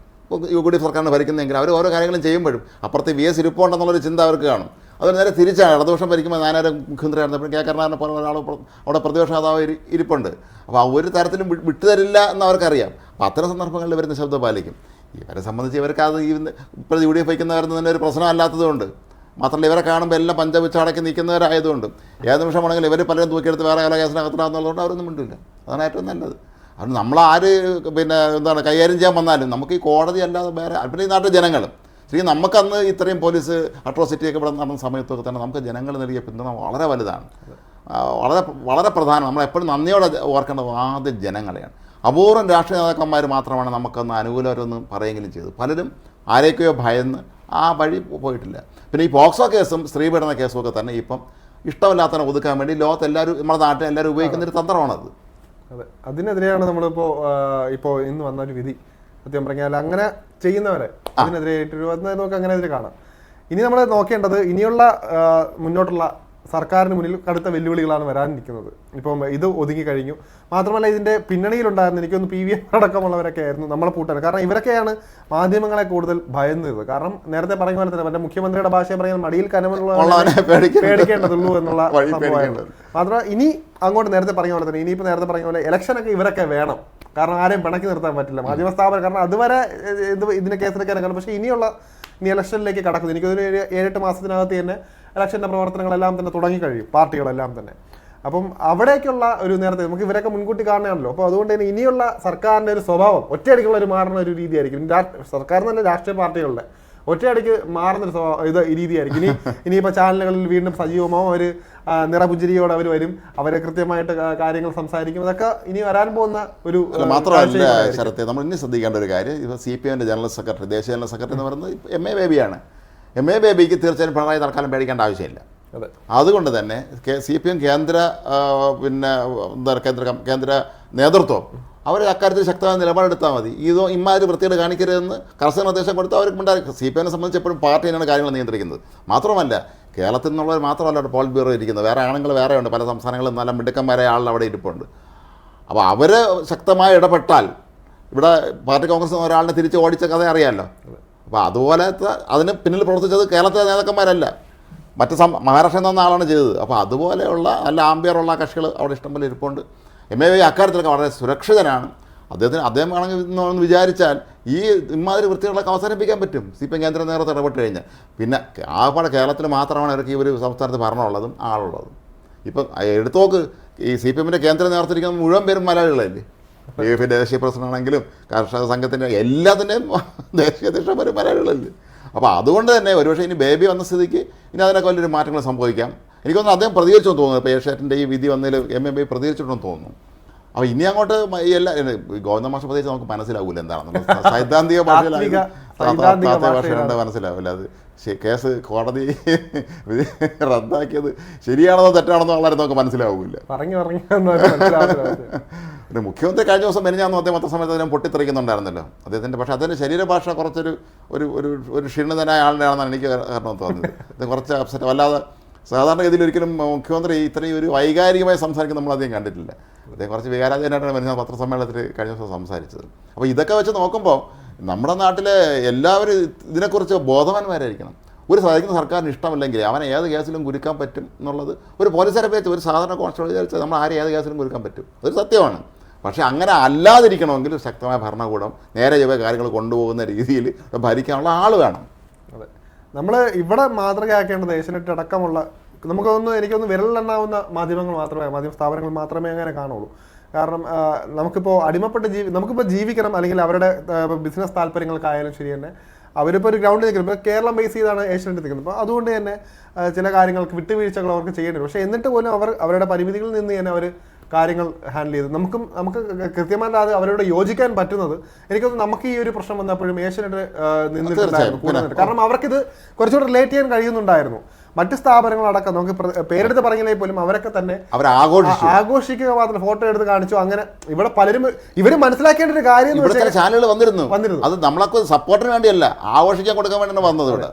യു ഡി എഫ് സർക്കാരിന് ഭരിക്കുന്നതെങ്കിൽ അവർ ഓരോ കാര്യങ്ങളും ചെയ്യുമ്പോഴും അപ്പുറത്ത് വി എസ് ഇരിപ്പുണ്ടെന്നുള്ളൊരു ചിന്ത അവർക്ക് കാണും. അവർ നേരെ തിരിച്ചാണ് ഇടതുപക്ഷം ഭരിക്കുമ്പോൾ ഞാനൊരു മുഖ്യമന്ത്രിയായിരുന്നു ആയിരുന്നപ്പോൾ കെ. കരുണാകരനെ പോലെ ഒരാൾ അവിടെ പ്രതിപക്ഷ നേതാവ് ഇരിപ്പുണ്ട്. അപ്പോൾ ഒരു തരത്തിലും വിട്ടുതരില്ല എന്ന് അവർക്കറിയാം. അപ്പോൾ അത്തരം സന്ദർഭങ്ങളിൽ വരുന്ന നിശബ്ദം പാലിക്കും. ഇവരെ സംബന്ധിച്ച് ഇവർക്ക് അത് ഈ ഇപ്പോൾ യു ഡി എഫ് വയ്ക്കുന്നവരെന്ന് തന്നെ ഒരു പ്രശ്നമല്ലാത്തതുകൊണ്ട് മാത്രമല്ല ഇവരെ കാണുമ്പോൾ എല്ലാം പഞ്ചവിച്ചാടക്കി നിൽക്കുന്നവരായതുകൊണ്ട്. ഏത് നിമിഷമാണെങ്കിലും ഇവർ പലരും തൂക്കിയെടുത്ത് വേറെ പല കേസിനകത്തിനാകുന്നതുകൊണ്ട് അവരൊന്നും മിണ്ടില്ല. അതാണ് ഏറ്റവും നല്ലത്. അത് നമ്മളാര് പിന്നെ എന്താണ് കൈകാര്യം ചെയ്യാൻ വന്നാലും നമുക്ക് ഈ കോടതി അല്ലാതെ വേറെ പിന്നെ ഈ നാട്ടിലെ ജനങ്ങളും. ശരി നമുക്കന്ന് ഇത്രയും പോലീസ് അട്രോസിറ്റിയൊക്കെ ഇവിടെ നടന്ന സമയത്തൊക്കെ തന്നെ നമുക്ക് ജനങ്ങൾ നൽകിയ പിന്തുണ വളരെ വലുതാണ്. വളരെ വളരെ പ്രധാനം. നമ്മൾ എപ്പോഴും നന്ദിയോടെ ഓർക്കേണ്ടത് ആദ്യം ജനങ്ങളെയാണ്. അപൂർവം രാഷ്ട്രീയ നേതാക്കന്മാർ മാത്രമാണ് നമുക്കൊന്ന് അനുകൂലമൊന്നും പറയുകയും ചെയ്തത്. പലരും ആരേക്കോ ഭയന്ന് ആ വഴി പോയിട്ടില്ല. പിന്നെ ഈ പോക്സോ കേസും സ്ത്രീപീഡന കേസും ഒക്കെ തന്നെ ഇപ്പം ഇഷ്ടമില്ലാത്തതിനെ ഒതുക്കാൻ വേണ്ടി ലോകത്ത് എല്ലാവരും നമ്മുടെ നാട്ടിൽ എല്ലാവരും ഉപയോഗിക്കുന്ന ഒരു തന്ത്രമാണത്. അതെ. അതിനെതിരെയാണ് നമ്മളിപ്പോ ഇപ്പോൾ ഇപ്പോ ഇന്ന് വന്ന ഒരു വിധി. സത്യം പറഞ്ഞാൽ അങ്ങനെ ചെയ്യുന്നവരെ അതിനെതിരെ നമുക്ക് അങ്ങനെ എതിരെ കാണാം. ഇനി നമ്മൾ നോക്കേണ്ടത് ഇനിയുള്ള മുന്നോട്ടുള്ള സർക്കാരിന് മുന്നിൽ കടുത്ത വെല്ലുവിളികളാണ് വരാനിരിക്കുന്നത്. ഇപ്പം ഇത് ഒതുങ്ങി കഴിഞ്ഞു. മാത്രമല്ല ഇതിന്റെ പിന്നണിയിലുണ്ടായിരുന്നു എനിക്കൊന്ന് പി വി എം അടക്കമുള്ളവരൊക്കെ ആയിരുന്നു നമ്മളെ പൂട്ടാൻ കാരണം ഇവരൊക്കെയാണ് മാധ്യമങ്ങളെ കൂടുതൽ ഭയന്നത് കാരണം നേരത്തെ പറഞ്ഞ പോലെ തന്നെ മറ്റേ മുഖ്യമന്ത്രിയുടെ ഭാഷയെ പറഞ്ഞാൽ മടിയിൽ കനമുള്ള. പേടിക്കേണ്ടതുള്ളൂ എന്നുള്ള സംഭവമായിരുന്നു. മാത്രമല്ല ഇനി അങ്ങോട്ട് നേരത്തെ പറഞ്ഞ പോലെ തന്നെ ഇനിയിപ്പോൾ നേരത്തെ പറഞ്ഞ പോലെ ഇലക്ഷനൊക്കെ ഇവരൊക്കെ വേണം. കാരണം ആരെയും പിണക്കി നിർത്താൻ പറ്റില്ല. മാധ്യമ സ്ഥാപനം കാരണം അതുവരെ ഇത് ഇതിന്റെ കേസിലൊക്കെ ഇറങ്ങണം പക്ഷേ ഇനിയുള്ള ഇനി ഇലക്ഷനിലേക്ക് കടക്കുന്നു എനിക്കൊരു ഏഴ് ഏഴെട്ട് മാസത്തിനകത്ത് തന്നെ ഇലക്ഷന്റെ പ്രവർത്തനങ്ങളെല്ലാം തന്നെ തുടങ്ങിക്കഴിയും പാർട്ടികളെല്ലാം തന്നെ. അപ്പം അവിടേക്കുള്ള ഒരു നേരത്തെ നമുക്ക് ഇവരൊക്കെ മുൻകൂട്ടി കാണുകയാണല്ലോ. അപ്പോൾ അതുകൊണ്ട് തന്നെ ഇനിയുള്ള സർക്കാരിന്റെ ഒരു സ്വഭാവം ഒറ്റയടിക്കുള്ള ഒരു മാറുന്ന ഒരു രീതിയായിരിക്കും. സർക്കാർ തന്നെ രാഷ്ട്രീയ പാർട്ടികളുടെ ഒറ്റയടിക്ക് മാറുന്ന ഒരു സ്വഭാവം ഇത് രീതിയായിരിക്കും. ഇനി ഇനിയിപ്പോൾ ചാനലുകളിൽ വീണ്ടും സജീവമോ അവർ നിറപുഞ്ചിരിയോടെ അവർ വരും അവരെ കൃത്യമായിട്ട് കാര്യങ്ങൾ സംസാരിക്കും. അതൊക്കെ ഇനി വരാൻ പോകുന്ന ഒരു മാത്രമല്ല ശരത്തെ നമ്മൾ ഇനി ശ്രദ്ധിക്കേണ്ട ഒരു കാര്യം ഇപ്പോൾ സി പി എമ്മിന്റെ ജനറൽ സെക്രട്ടറി ദേശീയ ജനറൽ സെക്രട്ടറി എന്ന് പറയുന്നത് എം എ ബേബിയാണ് എം എ ബേബിക്ക് തീർച്ചയായും പിണറായി തൽക്കാലം പേടിക്കേണ്ട ആവശ്യമില്ല. അതുകൊണ്ട് തന്നെ സി പി എം കേന്ദ്ര പിന്നെ എന്താ കേന്ദ്ര കേന്ദ്ര നേതൃത്വം അവർ അക്കാര്യത്തിൽ ശക്തമായ നിലപാടെടുത്താൽ മതി. ഇതോ ഇമാതിരി വൃത്തിയോട് കാണിക്കരുതെന്ന് കർശന നിർദ്ദേശം കൊടുത്ത് അവർക്ക് ഉണ്ടായിരിക്കും സി പി എമ്മിനെ സംബന്ധിച്ച് എപ്പോഴും പാർട്ടി തന്നെയാണ് കാര്യങ്ങൾ നിയന്ത്രിക്കുന്നത്. മാത്രമല്ല കേരളത്തിൽ നിന്നുള്ളവർ മാത്രമല്ല അവിടെ പോൾ ബ്യൂറോ ഇരിക്കുന്നത്. വേറെ ആണുങ്ങൾ വേറെ ഉണ്ട് പല സംസ്ഥാനങ്ങളിൽ നല്ല മിടുക്കന്മാരായ ആളുകൾ അവിടെ ഇരിപ്പുണ്ട്. അപ്പോൾ അവർ ശക്തമായി ഇടപെട്ടാൽ ഇവിടെ പാർട്ടി കോൺഗ്രസ് ഒരാളിനെ തിരിച്ച് ഓടിച്ച കഥ അറിയാമല്ലോ. അപ്പോൾ അതുപോലെ അതിന് പിന്നിൽ പ്രവർത്തിച്ചത് കേരളത്തിലെ നേതാക്കന്മാരല്ല. മറ്റ് സം മഹാരാഷ്ട്രയിൽ നിന്ന ആളാണ് ചെയ്തത്. അപ്പോൾ അതുപോലെയുള്ള നല്ല ആംബിയറുള്ള കക്ഷികൾ അവിടെ ഇഷ്ടംപോലെ ഇരിപ്പുണ്ട്. എം എ വൈ അക്കാര്യത്തിലൊക്കെ വളരെ സുരക്ഷിതനാണ്. അദ്ദേഹത്തിന് അദ്ദേഹം ആണെങ്കിൽ എന്ന് വിചാരിച്ചാൽ ഈ ഇമാതിരി വൃത്തികളൊക്കെ അവസാനിപ്പിക്കാൻ പറ്റും. സി പി എം കേന്ദ്ര നേതൃത്വം ഇടപെട്ട് കഴിഞ്ഞാൽ. പിന്നെ ആകപ്പാടെ കേരളത്തിൽ മാത്രമാണ് അവർക്ക് ഈ ഒരു സംസ്ഥാനത്ത് ഭരണമുള്ളതും ആളുള്ളതും. ഇപ്പം എടുത്തോക്ക് ഈ സി പി എമ്മിന്റെ കേന്ദ്ര നേതൃത്വം ഇരിക്കുന്ന മുഴുവൻ പേരും മലയാളികളല്ലേ? എഫ് ദേശീയ പ്രസിഡന്റ് ആണെങ്കിലും കർഷക സംഘത്തിന്റെ എല്ലാത്തിന്റെയും ദേശീയ അധ്യക്ഷ മലയാളികളല്ലേ അപ്പോൾ അതുകൊണ്ട് തന്നെ ഒരുപക്ഷെ ഇനി ബേബി വന്ന സ്ഥിതിക്ക് ഇനി അതിനൊക്കെ വലിയൊരു മാറ്റങ്ങൾ സംഭവിക്കാം. എനിക്കൊന്നും അദ്ദേഹം പ്രതികരിച്ചു തോന്നുന്നു. ഇപ്പോൾ ഏഷ്യാറ്റിന്റെ ഈ വിധി വന്നതിൽ എം എം ബി പ്രതികരിച്ചിട്ടുണ്ടെന്ന് തോന്നുന്നു. അപ്പോൾ ഇനി അങ്ങോട്ട് എല്ലാം ഈ എല്ലാ ഗോവിന്ദ മാഷ പ്രത്യേകിച്ച് നമുക്ക് മനസ്സിലാവില്ല എന്താണെന്ന്. സൈദ്ധാന്തിക ഭാഷയിലായാലും താത്വിക, സൈദ്ധാന്തിക താത്വിക ഭാഷ ഭാഷയിലാണ്. കൊണ്ട് മനസ്സിലാവില്ല. അത് കേസ് കോടതി റദ്ദാക്കിയത് ശരിയാണെന്നോ തെറ്റാണെന്നോ ആളായിരുന്നു നമുക്ക് മനസ്സിലാവില്ല. പറഞ്ഞു പറഞ്ഞു. പിന്നെ മുഖ്യമന്ത്രി കഴിഞ്ഞ ദിവസം മെനിഞ്ഞാന്ന് അദ്ദേഹം മൊത്ത സമയത്ത് അദ്ദേഹം പൊട്ടിത്തെറിക്കുന്നുണ്ടായിരുന്നല്ലോ. അദ്ദേഹത്തിന്റെ പക്ഷേ അതിന്റെ ശരീരഭാഷ കുറച്ചൊരു ഒരു ഒരു ഒരു ക്ഷീണിതനായ ആളിനാണെന്നാണ് എനിക്ക് കാരണം തോന്നുന്നത് ഇത് കുറച്ച് അപ്സെറ്റ് വല്ലാതെ സാധാരണഗതിയിൽ ഒരിക്കലും മുഖ്യമന്ത്രി ഇത്രയും ഒരു വൈകാരികമായി സംസാരിക്കുന്ന നമ്മൾ അധികം കണ്ടിട്ടില്ല. അദ്ദേഹം കുറച്ച് വികാരാധീനായിട്ടാണ് മെനിഞ്ഞ പത്രസമ്മേളനത്തിൽ കഴിഞ്ഞ ദിവസം സംസാരിച്ചത്. അപ്പോൾ ഇതൊക്കെ വെച്ച് നോക്കുമ്പോൾ നമ്മുടെ നാട്ടിലെ എല്ലാവരും ഇതിനെക്കുറിച്ച് ബോധവാന്മാരായിരിക്കണം. ഒരു സഹായിക്കുന്ന സർക്കാരിന് ഇഷ്ടമല്ലെങ്കിൽ അവനെ ഏത് കേസിലും കുരുക്കാൻ പറ്റും എന്നുള്ളത് ഒരു പോലീസുകാരെ വെച്ച് ഒരു സാധാരണ കോൺസ്റ്റബിൾ വിചാരിച്ചാൽ നമ്മൾ ആരെ ഏത് കേസിലും കുരുക്കാൻ പറ്റും. അതൊരു സത്യമാണ്. പക്ഷേ അങ്ങനെ അല്ലാതിരിക്കണമെങ്കിൽ ശക്തമായ ഭരണകൂടം നേരെ ചൊവ്വേ കാര്യങ്ങൾ കൊണ്ടുപോകുന്ന രീതിയിൽ ഭരിക്കാനുള്ള ആൾ വേണം. അതെ. നമ്മൾ ഇവിടെ മാതൃകയാക്കേണ്ടത് ഏഷ്യനെറ്റ് അടക്കമുള്ള നമുക്കൊന്നും എനിക്കൊന്ന് വിരലിലെണ്ണാവുന്ന മാധ്യമങ്ങൾ മാത്രമേ മാധ്യമ സ്ഥാപനങ്ങൾ മാത്രമേ അങ്ങനെ കാണുള്ളൂ. കാരണം നമുക്കിപ്പോൾ അടിമപ്പെട്ട ജീവി നമുക്കിപ്പോൾ ജീവിക്കണം അല്ലെങ്കിൽ അവരുടെ ബിസിനസ് താല്പര്യങ്ങൾക്കായാലും ശരി തന്നെ. അവരിപ്പോൾ ഒരു ഗ്രൗണ്ടിൽ നിൽക്കുന്നത് ഇപ്പോൾ കേരളം ബേസ് ചെയ്താണ് ഏഷ്യനെറ്റ് നിൽക്കുന്നത്. അപ്പോൾ അതുകൊണ്ട് തന്നെ ചില കാര്യങ്ങൾക്ക് വിട്ടുവീഴ്ചകൾ അവർക്ക് ചെയ്യേണ്ടി വരും. പക്ഷേ എന്നിട്ട് പോലും അവർ അവരുടെ പരിമിതികളിൽ നിന്ന് തന്നെ അവർ കാര്യങ്ങൾ ഹാൻഡിൽ ചെയ്തു. നമുക്കും നമുക്ക് കൃത്യമായിട്ട് അത് അവരോട് യോജിക്കാൻ പറ്റുന്നത് എനിക്കൊന്ന് നമുക്ക് ഈ ഒരു പ്രശ്നം വന്നപ്പോഴും ഏഷ്യനെറ്റ് നിന്നിട്ടുണ്ടായിരുന്നു. കാരണം അവർക്കിത് കുറച്ചുകൂടെ റിലേറ്റ് ചെയ്യാൻ കഴിയുന്നുണ്ടായിരുന്നു. മറ്റ് സ്ഥാപനങ്ങളടക്കം നമുക്ക് പ്ര- പേരെടുത്ത് പറഞ്ഞില്ലെങ്കിൽ പോലും അവരൊക്കെ തന്നെ ആഘോഷിക്കുക മാത്രം ഫോട്ടോ എടുത്ത് കാണിച്ചു. അങ്ങനെ ഇവിടെ പലരും ഇവർ മനസ്സിലാക്കേണ്ട ഒരു കാര്യം ചാനലുകൾ വന്നിരുന്നു. വന്നിരുന്നു. അത് നമ്മളൊക്കെ സപ്പോർട്ടിന് വേണ്ടിയല്ല ആഘോഷിക്കാൻ കൊടുക്കാൻ വേണ്ടിയാണ് വന്നത് ഇവിടെ.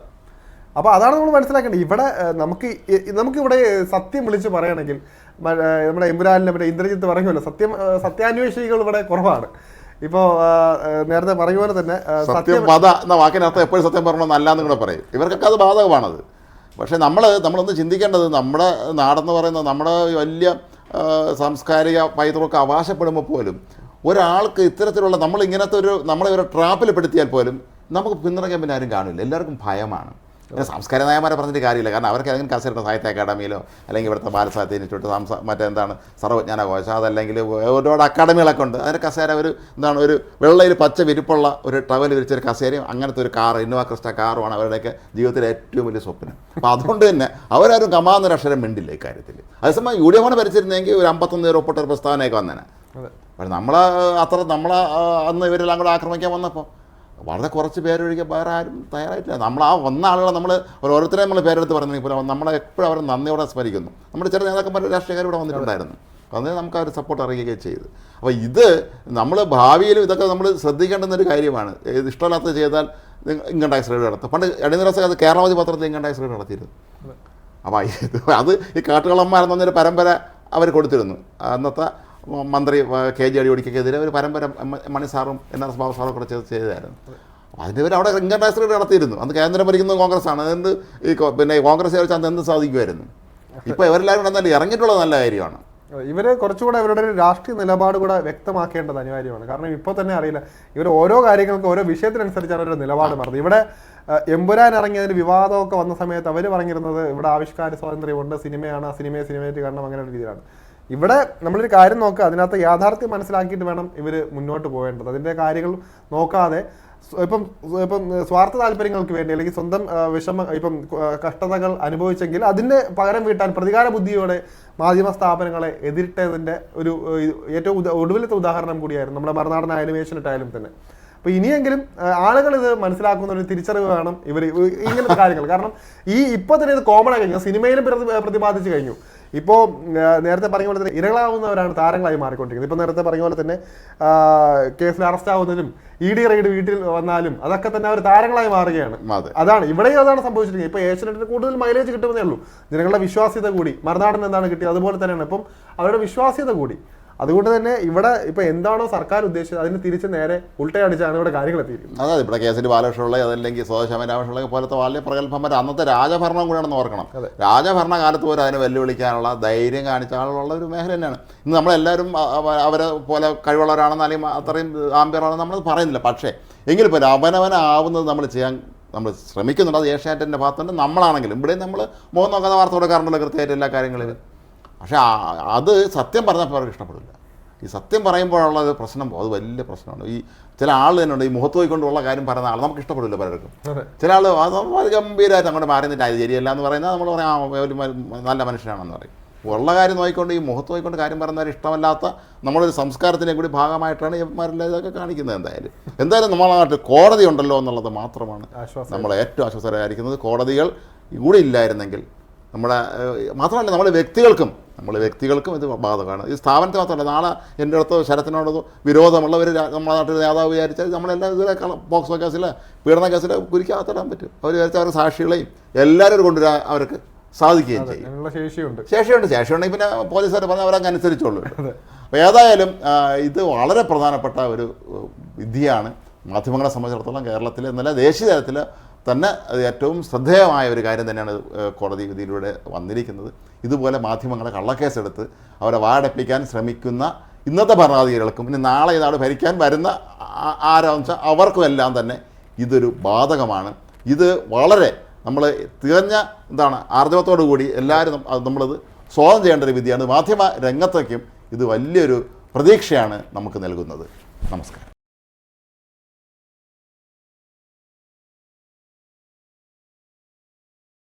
അപ്പൊ അതാണ് നമ്മൾ മനസ്സിലാക്കേണ്ടത്. ഇവിടെ നമുക്ക് നമുക്കിവിടെ നമുക്ക് ഇവിടെ സത്യം വിളിച്ച് പറയുകയാണെങ്കിൽ നമ്മുടെ ഏഹ്, നമ്മുടെ മറ്റേ ഇന്ദ്രജിത്ത് പറയുമല്ലോ സത്യം സത്യാന്വേഷികൾ ഇവിടെ കുറവാണ്. ഇപ്പോ നേരത്തെ പറയുക പോലെ തന്നെ സത്യം വധ എന്ന വാക്കിനർത്ഥം എപ്പോഴും സത്യം പറയണമെന്നല്ല എന്ന് കൂടെ പറയും. ഇവർക്കൊക്കെ അത് ബാധകമാണത്. പക്ഷേ നമ്മൾ നമ്മളൊന്ന് ചിന്തിക്കേണ്ടത് നമ്മുടെ നാടെന്ന് പറയുന്നത് നമ്മുടെ വലിയ സാംസ്കാരിക പൈതൃകമൊക്കെ അവകാശപ്പെടുമ്പോൾ പോലും ഒരാൾക്ക് ഇത്തരത്തിലുള്ള നമ്മൾ ഇങ്ങനത്തെ ഒരു നമ്മളെ ഒരു ട്രാപ്പിൽ പെടുത്തിയാൽ പോലും നമുക്ക് പിന്തുണയ്ക്കാൻ പിന്നെ ആരും കാണില്ല. എല്ലാവർക്കും ഭയമാണ്. പിന്നെ സാംസ്കാരിക നയന്മാരെ പറഞ്ഞിട്ട് കാര്യമില്ല. കാരണം അവർക്ക് ഏതെങ്കിലും കാസർഗോഡ് സാഹിത്യ അക്കാദമിയിലോ അല്ലെങ്കിൽ ഇവിടുത്തെ ബാലസാഹിത്യ ഇൻസ്റ്റിറ്റ്യൂട്ട് സംസ മറ്റെന്താണ് സർവജ്ഞാന കോശ അതല്ലെങ്കിൽ ഒരുപാട് അക്കാദമികളൊക്കെ ഉണ്ട്. അതിന് കസേര ഒരു എന്താണ് ഒരു വെള്ളയിൽ പച്ച വിരിപ്പുള്ള ഒരു ടവൽ വിരിച്ചൊരു കസേരയും അങ്ങനത്തെ ഒരു കാർ ഇന്നോവ ക്രിസ്റ്റ കാറുമാണ് അവരുടെയൊക്കെ ജീവിതത്തിലെ ഏറ്റവും വലിയ സ്വപ്നം. അപ്പോൾ അതുകൊണ്ട് തന്നെ അവരാരും കമാന്നൊരു അക്ഷരം മിണ്ടില്ല ഇക്കാര്യത്തിൽ അതേസമയം യു ഡി എഫാണ് ഭരിച്ചിരുന്നെങ്കിൽ ഒരു അമ്പത്തൊന്ന് പേർ ഒപ്പിട്ട ഒരു പ്രസ്താവനയൊക്കെ വന്നേനെ. പക്ഷെ നമ്മളെ അത്ര നമ്മളെ അന്ന് ഇവരെല്ലാം കൂടെ ആക്രമിക്കാൻ വന്നപ്പോൾ വളരെ കുറച്ച് പേരൊഴികെ വേറെ ആരും തയ്യാറായിട്ടില്ല. നമ്മൾ ആ വന്ന ആളുകളെ നമ്മൾ ഓരോരുത്തരെ നമ്മൾ പേരെടുത്ത് പറഞ്ഞെങ്കിൽ പോലും നമ്മളെ എപ്പോഴും അവരെ നന്ദിയോടെ സ്മരിക്കുന്നു. നമ്മുടെ ചില നേതാക്കന്മാർ രാഷ്ട്രീയക്കാർ ഇവിടെ വന്നിട്ടുണ്ടായിരുന്നു. അന്നേ നമുക്ക് അവർ സപ്പോർട്ട് അറിയുകയും ചെയ്തു. അപ്പോൾ ഇത് നമ്മൾ ഭാവിയിലും ഇതൊക്കെ നമ്മൾ ശ്രദ്ധിക്കേണ്ടുന്നൊരു കാര്യമാണ്. ഇത് ഇഷ്ടമില്ലാത്തത് ചെയ്താൽ ഇൻകം ടാക്സ് റേഡ് നടത്തും. പണ്ട് എടീനിറസ് അത് കേരളാവധി പത്രത്തിൽ ഇൻകം ടാക്സ് റേഡ് നടത്തിയിരുന്നു. അപ്പോൾ അത് ഈ കാട്ടുകളന്മാരെന്നൊരു പരമ്പര അവർ കൊടുത്തിരുന്നു. അന്നത്തെ മന്ത്രി കെ ജി അടിയോടിക്കെതിരെ ഒരു പരമ്പര മണി സാറും എൻ എസ് ബാബു സാറും കൂടെ ചെയ്ത് ചെയ്തായിരുന്നു. അതിന്റെ പേര് അവിടെ ഇൻകം ടാക്സ് നടത്തിയിരുന്നു. അന്ന് കേന്ദ്രം ഭരിക്കുന്നത് കോൺഗ്രസ് ആണ് അതുകൊണ്ട് ഈ പിന്നെ കോൺഗ്രസ് വെച്ച് അന്ന് എന്ത് സാധിക്കുമായിരുന്നു? ഇപ്പോൾ ഇവരെല്ലാവരും കൂടെ നല്ല ഇറങ്ങിയിട്ടുള്ളത് നല്ല കാര്യമാണ്. ഇവർ കുറച്ചുകൂടെ ഇവരുടെ ഒരു രാഷ്ട്രീയ നിലപാട് കൂടെ വ്യക്തമാക്കേണ്ടത് അനിവാര്യമാണ്. കാരണം ഇപ്പോൾ തന്നെ അറിയില്ല. ഇവർ ഓരോ കാര്യങ്ങൾക്കും ഓരോ വിഷയത്തിനനുസരിച്ചാണ് അവരുടെ നിലപാട് മാറുന്നത്. ഇവിടെ എമ്പുരാൻ ഇറങ്ങിയതിന് വിവാദമൊക്കെ വന്ന സമയത്ത് അവർ പറഞ്ഞിരുന്നത് ഇവിടെ ആവിഷ്കാര സ്വാതന്ത്ര്യമുണ്ട് സിനിമയാണ് ആ സിനിമയെ സിനിമയായിട്ട് കാണണം അങ്ങനെ ഒരു രീതിയിലാണ്. ഇവിടെ നമ്മളൊരു കാര്യം നോക്കുക അതിനകത്ത് യാഥാർത്ഥ്യം മനസ്സിലാക്കിയിട്ട് വേണം ഇവർ മുന്നോട്ട് പോകേണ്ടത്. അതിന്റെ കാര്യങ്ങൾ നോക്കാതെ ഇപ്പം ഇപ്പം സ്വാർത്ഥ താല്പര്യങ്ങൾക്ക് വേണ്ടി അല്ലെങ്കിൽ സ്വന്തം വിഷമ ഇപ്പം കഷ്ടതകൾ അനുഭവിച്ചെങ്കിൽ അതിന്റെ പകരം വീട്ടാൻ പ്രതികാര ബുദ്ധിയോടെ മാധ്യമ സ്ഥാപനങ്ങളെ എതിരിട്ടതിന്റെ ഒരു ഏറ്റവും ഒടുവിലത്തെ ഉദാഹരണം കൂടിയായിരുന്നു നമ്മുടെ മറുനാടൻ ആനിമേഷനിട്ടായാലും തന്നെ. അപ്പോൾ ഇനിയെങ്കിലും ആളുകൾ ഇത് മനസ്സിലാക്കുന്ന ഒരു തിരിച്ചറിവ് വേണം ഇവർ ഇങ്ങനത്തെ കാര്യങ്ങൾ. കാരണം ഈ ഇപ്പോൾ തന്നെ ഇത് കോമൺ ആയി കഴിഞ്ഞു. സിനിമയിലും പ്രതി- പ്രതിപാദിച്ചു കഴിഞ്ഞു. ഇപ്പോൾ നേരത്തെ പറഞ്ഞ പോലെ തന്നെ ഇരകളാവുന്നവരാണ് താരങ്ങളായി മാറിക്കൊണ്ടിരിക്കുന്നത്. ഇപ്പോൾ നേരത്തെ പറഞ്ഞ പോലെ തന്നെ കേസിൽ അറസ്റ്റ് ആവുന്നതിനും ഇ ഡി റെയ്ഡ് വീട്ടിൽ വന്നാലും അതൊക്കെ തന്നെ അവർ താരങ്ങളായി മാറുകയാണ്. അതെ. അതാണ് ഇവിടെയും അതാണ് സംഭവിച്ചിരിക്കുന്നത്. ഇപ്പോൾ ഏഷ്യനെറ്റിന് കൂടുതൽ മൈലേജ് കിട്ടുമെന്നേ ഉള്ളൂ. ജനങ്ങളുടെ വിശ്വാസ്യത കൂടി മറുനാടൻ എന്താണ് കിട്ടിയത്? അതുപോലെ തന്നെയാണ്. ഇപ്പം അവരുടെ വിശ്വാസ്യത കൂടി. അതുകൊണ്ട് തന്നെ ഇവിടെ ഇപ്പൊ എന്താണോ സർക്കാർ ഉദ്ദേശിച്ചത് അതിന് തിരിച്ച് നേരെ ഉൾട്ടയടിച്ചാണ് ഇവിടെ കാര്യങ്ങൾ എത്തിയിരിക്കുന്നത്. അതെ ഇവിടെ കേസിൽ ബാലകൃഷ്ണപിള്ള അതല്ലെങ്കിൽ സ്വദേശാമ രാമകൃഷ്ണപിള്ള പോലത്തെ വലിയ പ്രഗത്ഭന്മാർ അന്നത്തെ രാജഭരണം കൂടെയാണെന്ന് ഓർക്കണം. രാജഭരണ കാലത്ത് പോലും അതിനെ വെല്ലുവിളിക്കാനുള്ള ധൈര്യം കാണിച്ച ആളുള്ള ഒരു മേഖല തന്നെയാണ്. ഇന്ന് നമ്മളെല്ലാവരും അവരെ പോലെ കഴിവുള്ളവരാണെന്ന് അല്ലെങ്കിൽ അത്രയും ആംബിയറാണെന്ന് നമ്മൾ പറയുന്നില്ല. പക്ഷേ എങ്കിലും ഇപ്പോൾ അവനവനാവുന്നത് നമ്മൾ ചെയ്യാൻ നമ്മൾ ശ്രമിക്കുന്നുണ്ട്. അത് ഏഷ്യാനെറ്റിന്റെ ഭാഗത്തുണ്ട്. നമ്മളാണെങ്കിലും ഇവിടെ നമ്മൾ മുഖം നോക്കാതെ വാർത്ത കൊടുക്കാറുണ്ടല്ലോ കൃത്യമായിട്ട് എല്ലാ കാര്യങ്ങളിലും. പക്ഷേ അത് സത്യം പറഞ്ഞപ്പോൾ അവർക്ക് ഇഷ്ടപ്പെടില്ല. ഈ സത്യം പറയുമ്പോഴുള്ള ഒരു പ്രശ്നം അത് വലിയ പ്രശ്നമാണ്. ഈ ചില ആൾ തന്നെ ഉണ്ട് ഈ മുഖത്ത് പോയിക്കൊണ്ടുള്ള കാര്യം പറയുന്ന ആൾ നമുക്ക് ഇഷ്ടപ്പെടില്ല പലർക്കും. ചില ആൾ അത് ഗംഭീരമായിട്ട് അങ്ങോട്ട് മാറി നിന്നിട്ട് അത് ശരിയല്ല എന്ന് പറയുന്നത് നമ്മൾ പറയാം നല്ല മനുഷ്യനാണെന്ന് പറയും. ഉള്ള കാര്യം നോക്കിക്കൊണ്ട് ഈ മുഖത്ത് നോക്കിക്കൊണ്ട് കാര്യം പറയുന്നവർ ഇഷ്ടമല്ലാത്ത നമ്മളൊരു സംസ്കാരത്തിന്റെ കൂടി ഭാഗമായിട്ടാണ് ഇവന്മാരെല്ലാം ഇതൊക്കെ കാണിക്കുന്നത് എന്തായാലും. എന്തായാലും നമ്മളെ നാട്ടിൽ കോടതി ഉണ്ടല്ലോ എന്നുള്ളത് മാത്രമാണ് നമ്മളെ നമ്മൾ ഏറ്റവും ആശ്വാസകരമായിരിക്കുന്നത്. കോടതികൾ കൂടി ഇല്ലായിരുന്നെങ്കിൽ നമ്മുടെ മാത്രമല്ല നമ്മുടെ വ്യക്തികൾക്കും നമ്മൾ വ്യക്തികൾക്കും ഇത് ബാധകമാണ്. ഈ സ്ഥാപനത്തിന് മാത്രമല്ല നാളെ എന്റെ അടുത്ത് ശരത്തിനോട് വിരോധമുള്ളവർ നമ്മുടെ നാട്ടിൽ നേതാവ് വിചാരിച്ചാൽ നമ്മളെല്ലാം ഇതിലെ ബോക്സ് കേസിൽ പീഡന കേസിൽ കുരിക്കാത്തിടാൻ പറ്റും. അവർ വിചാരിച്ച അവരുടെ സാക്ഷികളെയും എല്ലാവരും കൊണ്ടുവരാൻ അവർക്ക് സാധിക്കുകയും ചെയ്യും. ശേഷിയുണ്ട്. ശേഷിയുണ്ട് ശേഷിയുണ്ടെങ്കിൽ പിന്നെ പോലീസുകാർ പറഞ്ഞാൽ അവരങ്ങ് അനുസരിച്ചോളൂ അപ്പോൾ ഏതായാലും ഇത് വളരെ പ്രധാനപ്പെട്ട ഒരു വിധിയാണ്. മാധ്യമങ്ങളെ സംബന്ധിച്ചിടത്തോളം കേരളത്തിൽ എന്നല്ല ദേശീയ തലത്തിൽ തന്നെ അത് ഏറ്റവും ശ്രദ്ധേയമായ ഒരു കാര്യം തന്നെയാണ് കോടതി വിധിയിലൂടെ വന്നിരിക്കുന്നത്. ഇതുപോലെ മാധ്യമങ്ങളെ കള്ളക്കേസെടുത്ത് അവരെ വാടപ്പിക്കാൻ ശ്രമിക്കുന്ന ഇന്നത്തെ ഭരണാധികാരികൾക്കും പിന്നെ നാളെ ഇതാണ് ഭരിക്കാൻ വരുന്ന ആരാന്ന് വെച്ചാൽ അവർക്കും എല്ലാം തന്നെ ഇതൊരു ബാധകമാണ്. ഇത് വളരെ നമ്മൾ തികഞ്ഞ എന്താണ് ആർജവത്തോടു കൂടി എല്ലാവരും നമ്മളത് സ്വാഗതം ചെയ്യേണ്ട ഒരു വിധിയാണ്. മാധ്യമ രംഗത്തേക്കും ഇത് വലിയൊരു പ്രതീക്ഷയാണ് നമുക്ക് നൽകുന്നത്. നമസ്കാരം.